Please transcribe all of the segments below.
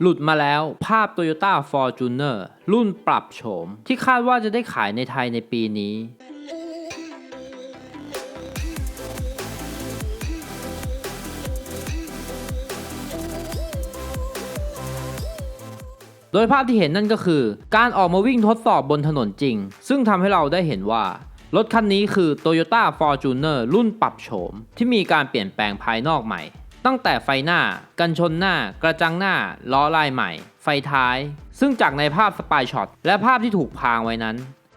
หลุดมาแล้วภาพ Toyota Fortuner รุ่นปรับโฉม ที่คาดว่าจะได้ขายในไทยในปีนี้ โดยภาพที่เห็นนั่นก็คือ การออกมาวิ่งทดสอบบนถนนจริง ซึ่งทำให้เราได้เห็นว่า รถคันนี้คือ Toyota Fortuner รุ่นปรับโฉม ที่มีการเปลี่ยนแปลงภายนอกใหม่ ตั้งแต่ไฟหน้า กันชนหน้า กระจังหน้า ล้อลายใหม่ ไฟท้าย ซึ่งจากในภาพสปายช็อตและภาพที่ถูกพางไว้นั้น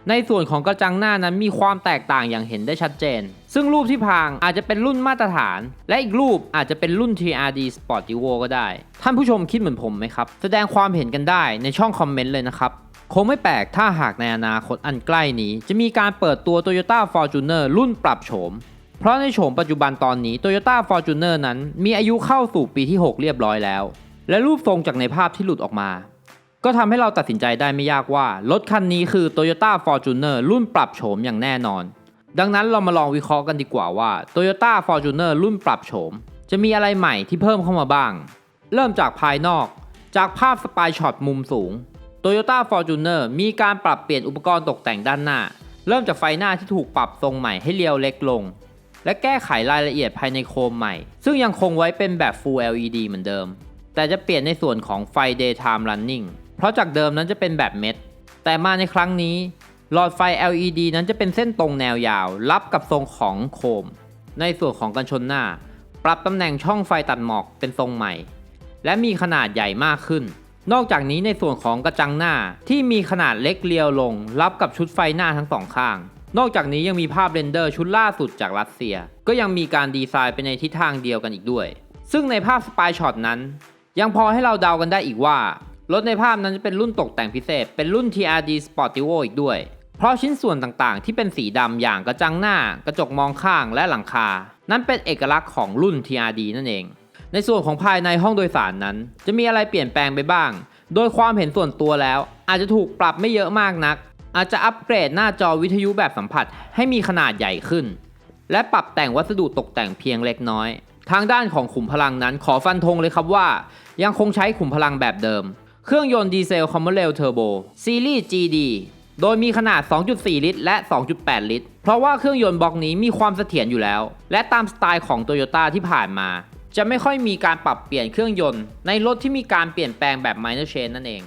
ในส่วนของกระจังหน้านั้นมีความแตกต่างอย่างเห็นได้ชัดเจน ซึ่งรูปที่พางอาจจะเป็นรุ่นมาตรฐาน และอีกรูปอาจจะเป็นรุ่น TRD Sportivo ก็ได้ ท่านผู้ชมคิดเหมือนผมไหมครับ แสดงความเห็นกันได้ในช่องคอมเมนต์เลยนะครับคงไม่แปลกถ้าหากในอนาคตอันใกล้นี้ จะมีการเปิดตัว Toyota Fortuner รุ่นปรับโฉม เพราะในโฉมปัจจุบันตอนนี้ Toyota Fortuner นั้นมีอายุเข้าสู่ปีที่ 6 เรียบร้อยแล้ว และรูปทรงจากในภาพที่หลุดออกมา ก็ทำให้เราตัดสินใจได้ไม่ยากว่า รถคันนี้คือ Toyota Fortuner รุ่นปรับโฉมอย่างแน่นอน ดังนั้นเรามาลองวิเคราะห์กันดีกว่าว่า Toyota Fortuner รุ่นปรับโฉม จะมีอะไรใหม่ที่เพิ่มเข้ามาบ้าง เริ่มจากภายนอก จากภาพสปายช็อตมุมสูง Toyota Fortuner มีการปรับเปลี่ยนอุปกรณ์ตกแต่งด้านหน้า เริ่มจากไฟหน้าที่ถูกปรับทรงใหม่ให้เรียวเล็กลง และแก้ไขรายละเอียดภายในโคมใหม่ ซึ่งยังคงไว้เป็นแบบ Full LED เหมือนเดิม แต่จะเปลี่ยนในส่วนของไฟ Daytime Running เพราะจากเดิมนั้นจะเป็นแบบเม็ด แต่มาในครั้งนี้ หลอดไฟ LED นั้นจะเป็นเส้นตรงแนวยาว รับกับทรงของโคม ในส่วนของกันชนหน้า ปรับตำแหน่งช่องไฟตัดหมอกเป็นทรงใหม่ และมีขนาดใหญ่มากขึ้น นอกจากนี้ในส่วนของกระจังหน้าที่มีขนาดเล็กเรียวลง รับกับชุดไฟหน้าทั้งสองข้าง นอกจากนี้ยังมีภาพเรนเดอร์ชุดล่าสุดจากรัสเซีย ก็ยังมีการดีไซน์ไปในทิศทางเดียวกันอีกด้วย ซึ่งในภาพสปายช็อตนั้น ยังพอให้เราเดากันได้อีกว่า รถในภาพนั้นจะเป็นรุ่นตกแต่งพิเศษ เป็นรุ่น TRD Sportivo อีกด้วย เพราะชิ้นส่วนต่างๆ ที่เป็นสีดำอย่างกระจังหน้า กระจกมองข้างและหลังคา นั้นเป็นเอกลักษณ์ของรุ่น TRD นั่นเอง ในส่วนของภายในห้องโดยสารนั้น จะมีอะไรเปลี่ยนแปลงไปบ้าง โดยความเห็นส่วนตัวแล้ว อาจจะถูกปรับไม่เยอะมากนัก อาจจะอัปเกรดหน้าจอวิทยุแบบสัมผัสให้มีขนาดใหญ่ขึ้น และปรับแต่งวัสดุตกแต่งเพียงเล็กน้อย ทางด้านของขุมพลังนั้นขอฟันธงเลยครับว่า ยังคงใช้ขุมพลังแบบเดิม เครื่องยนต์ดีเซลคอมเมอร์เรลเทอร์โบซีรีส์ GD โดยมีขนาด 2.4 ลิตร และ 2.8 ลิตร เพราะว่าเครื่องยนต์บล็อกนี้มีความเสถียรอยู่แล้ว และตามสไตล์ของ Toyota ที่ผ่านมา จะไม่ค่อยมีการปรับเปลี่ยนเครื่องยนต์ ในรถที่มีการเปลี่ยนแปลงแบบ minor change นั่นเอง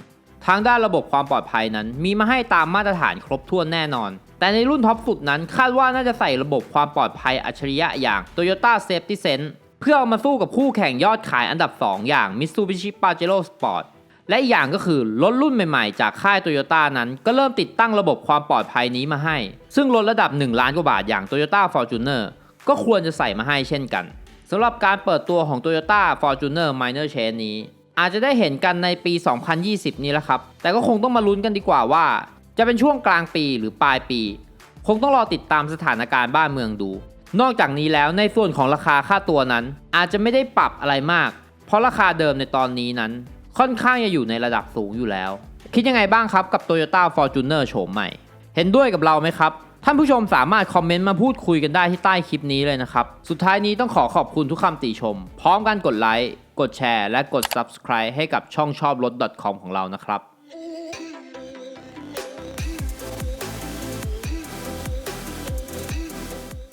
ทางด้านระบบความปลอดภัยนั้น มีมาให้ตามมาตรฐานครบถ้วนแน่นอน แต่ในรุ่นท็อปสุดนั้นคาดว่าน่าจะใส่ระบบความปลอดภัยอัจฉริยะอย่าง Toyota Safety Sense เพื่อเอามาสู้กับคู่แข่งยอดขายอันดับ 2 อย่าง Mitsubishi Pajero Sport และอีกอย่างก็คือรถรุ่นใหม่ๆ จากค่าย Toyota นั้น ก็เริ่มติดตั้งระบบความปลอดภัยนี้มาให้ ซึ่งรถระดับ 1 ล้านกว่าบาทอย่าง Toyota Fortuner ก็ควรจะใส่มาให้เช่นกันสำหรับการเปิดตัวของ Toyota Fortuner Minor Change นี้ อาจจะได้เห็นกันในปี 2020 นี้แหละครับ แต่ก็คงต้องมาลุ้นกันดีกว่าว่า จะเป็นช่วงกลางปีหรือปลายปี คงต้องรอติดตามสถานการณ์บ้านเมืองดู นอกจากนี้แล้วในส่วนของราคาค่าตัวนั้น อาจจะไม่ได้ปรับอะไรมาก เพราะราคาเดิมในตอนนี้นั้น ค่อนข้างจะอยู่ในระดับสูงอยู่แล้ว คิดยังไงบ้างครับกับ Toyota Fortuner โฉมใหม่ เห็นด้วยกับเราไหมครับ ท่านผู้ชมสามารถคอมเมนต์มาพูดคุยกันได้ที่ใต้คลิปนี้เลยนะครับ สุดท้ายนี้ต้องขอขอบคุณทุกคำติชม พร้อมกันกดไลค์ กดแชร์ และกด subscribe ให้กับช่องชอบรถ .com ของเรานะครับ